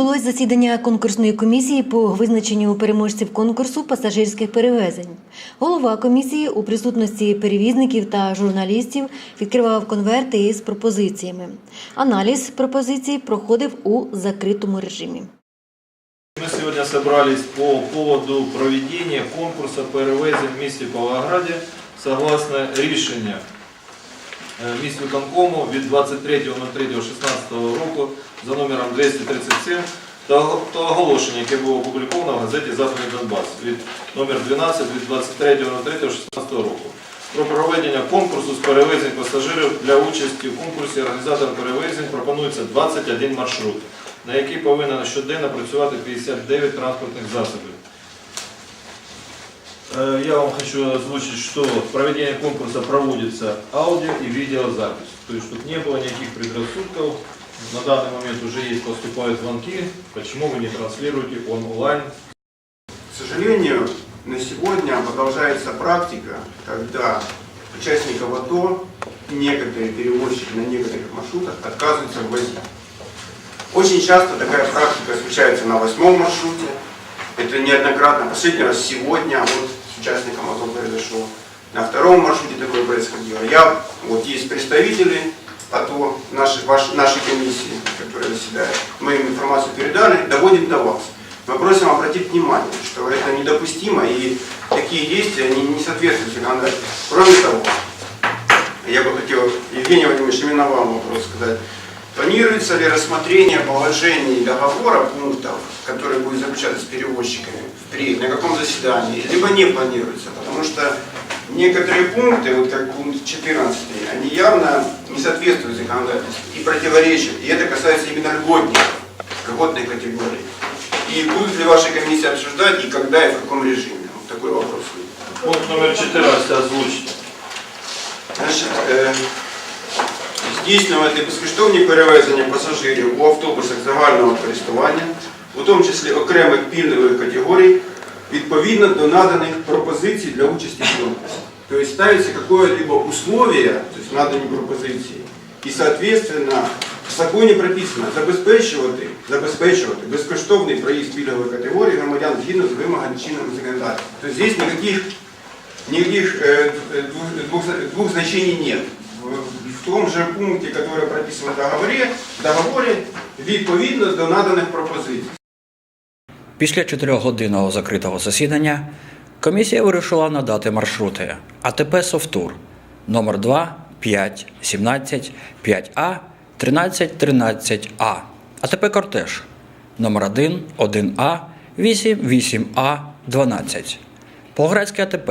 відбулось засідання конкурсної комісії по визначенню переможців конкурсу пасажирських перевезень. Голова комісії у присутності перевізників та журналістів відкривав конверти із пропозиціями. Аналіз пропозицій проходив у закритому режимі. Мы сегодня собрались по поводу проведения конкурса перевезень в місті Павлограді согласно рішення міськвиконкому від 23.03.16 року за номером 237 та оголошення, яке було опубліковано в газеті «Західний Донбас» від номер 12 від 23.03.16 року про проведення конкурсу з перевезень пасажирів для участі в конкурсі організатор перевезень пропонується 21 маршрут, на який повинен щоденно працювати 59 транспортних засобів. Э, Я вам хочу озвучить, что проведение конкурса проводится аудио и видеозапись. То есть, чтобы не было никаких предрассудков. На данный момент уже есть, поступают звонки. Почему вы не транслируете онлайн? К сожалению, на сегодня продолжается практика, когда участников АТО некоторые перевозчики на некоторых маршрутах отказываются ввозить. Очень часто такая практика случается на восьмом маршруте. Это неоднократно. Последний раз сегодня, вот с участником АТО произошло. На втором маршруте такое происходило. Я, вот есть представители АТО, нашей, ваш- нашей комиссии, которая заседает. Мы им информацию передали, доводим до вас. Мы просим обратить внимание, что это недопустимо и такие действия они не соответствуют законодательству. Кроме того, я бы хотел, Евгений Владимирович, именно вам вопрос сказать. Планируется ли рассмотрение положений договора пунктов, которые будут заключаться с перевозчиками впредь, на каком заседании, либо не планируется? Потому что некоторые пункты, вот как пункт 14, они явно не соответствуют законодательству и противоречат. И это касается именно льготников, льготной категории. И будут ли ваши комиссии обсуждать, и когда, и в каком режиме? Вот такой вопрос. Пункт номер 14 озвучите. Значить, е, здійснювати безкоштовні перевезення пасажирів у автобусах загального користування, у тому числі окремих пільгових категорій, відповідно до наданих пропозицій для участі в конкурсі. Тобто ставится какое-либо условие, то надані пропозиції, і, соответственно, в законі прописано забезпечувати, забезпечувати безкоштовний проїзд пільгової категорії громадян згідно з вимогами чинного законодавства. Тобто здесь никаких Никаких э, двух, двух, двух значений нет. В, в том же пункте, который прописан в договоре, в договоре відповідно до наданих пропозицій. Після чотирьохгодинного закритого засідання комісія вирішила надати маршрути АТП Софтур номер 2, 5, 17, 5А, 13, 13А, АТП Кортеж номер 1, 1А, 8, 8А, 12, Поградське АТП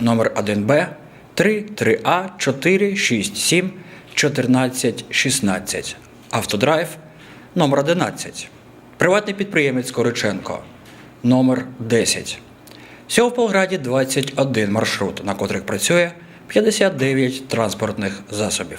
номер 1Б, 3, 3А, 4, 6, 7, 14, 16, Автодрайв номер 11. Приватний підприємець Кориченко номер 10. Всього в Полграді 21 маршрут, на котрих працює 59 транспортних засобів.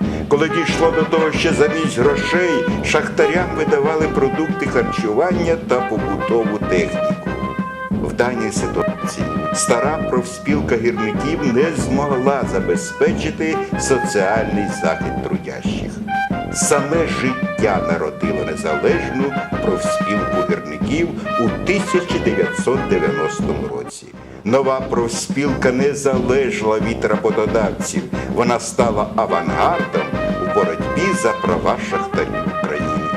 Коли дійшло до того, що замість грошей шахтарям видавали продукти харчування та побутову техніку. В даній ситуації стара профспілка гірників не змогла забезпечити соціальний захист трудящих. Саме життя народило незалежну профспілку гірників у 1990 році. Нова профспілка не залежала від роботодавців. Вона стала авангардом боротьбі за права шахтарів України.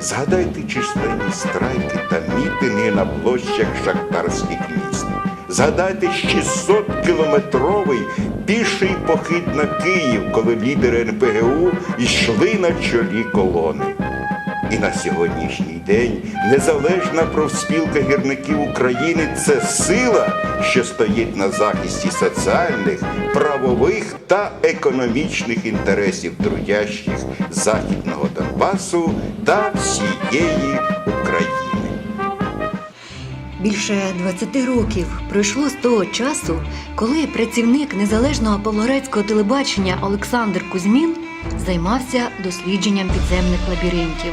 Згадайте численні страйки та мітинги на площах шахтарських міст. Згадайте 600-кілометровий піший похід на Київ, коли лідери НПГУ йшли на чолі колони. І на сьогоднішній день незалежна профспілка гірників України це сила, що стоїть на захисті соціальних, правових та економічних інтересів трудящих Західного Донбасу та всієї України. Більше 20 років пройшло з того часу, коли працівник незалежного павлоградського телебачення Олександр Кузьмін займався дослідженням підземних лабіринтів,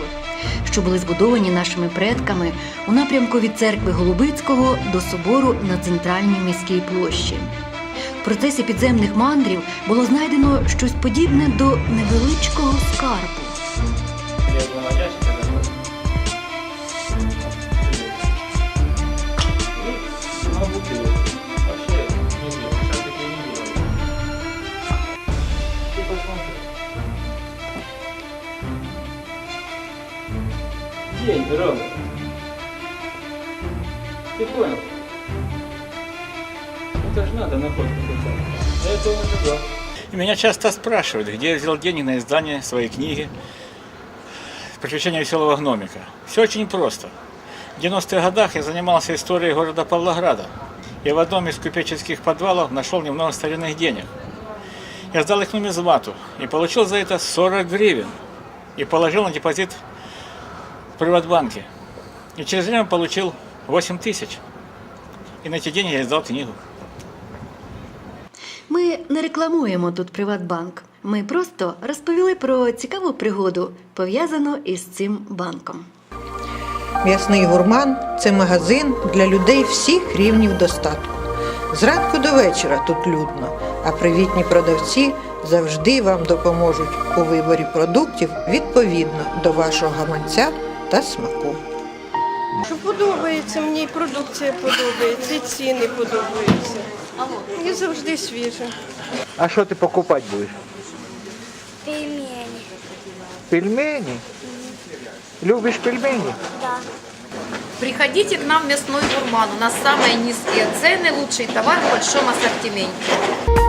що були збудовані нашими предками у напрямку від церкви Голубицького до собору на центральній міській площі. В процесі підземних мандрів було знайдено щось подібне до невеличкого скарбу. Рома. Ты понял? Это же надо находку А я этого не меня часто спрашивают, где я взял деньги на издание своей книги «Приключения веселого гномика». Все очень просто. В 90-х годах я занимался историей города Павлограда. И в одном из купеческих подвалов нашел немного старинных денег. Я сдал их нумизмату и получил за это 40 гривен. И положил на депозит Приватбанке. И через время получил 8 тысяч. И на эти деньги я издал книгу. Ми не рекламуємо тут Приватбанк. Ми просто розповіли про цікаву пригоду, пов'язану із цим банком. М'ясний гурман це магазин для людей всіх рівнів достатку. Зранку до вечора тут людно, а привітні продавці завжди вам допоможуть у виборі продуктів відповідно до вашого гаманця та смаку. Що подобається, мені продукція подобається, і ціни подобаються. І завжди свіже. А що ти покупати будеш? Пельмени. Пельмені? Любиш пельмені? Приходите к нам в мясной гурман. У нас самые низкие цены, лучший товар в большом ассортименте.